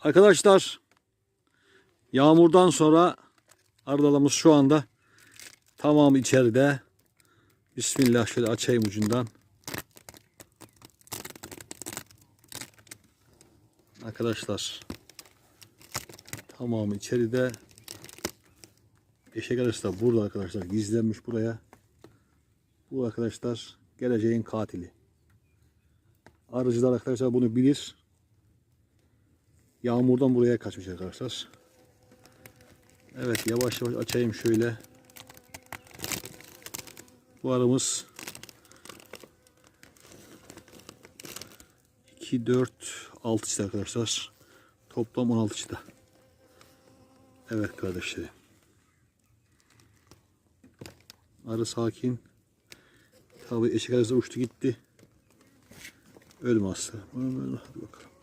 Arkadaşlar yağmurdan sonra arılarımız şu anda tamamı içeride. Bismillah şöyle açayım ucundan. Arkadaşlar tamamı içeride. Eşek arısı da burada arkadaşlar gizlenmiş buraya. Bu arkadaşlar geleceğin katili. Arıcılar arkadaşlar bunu bilir. Yağmurdan buraya kaçmış arkadaşlar. Evet yavaş yavaş açayım şöyle. Bu arımız 2, 4, 6 çıta arkadaşlar. Toplam 16 çıta. Evet kardeşlerim. Arı sakin. Tabi eşek arısı uçtu gitti. Ölme hasta. Hadi bakalım.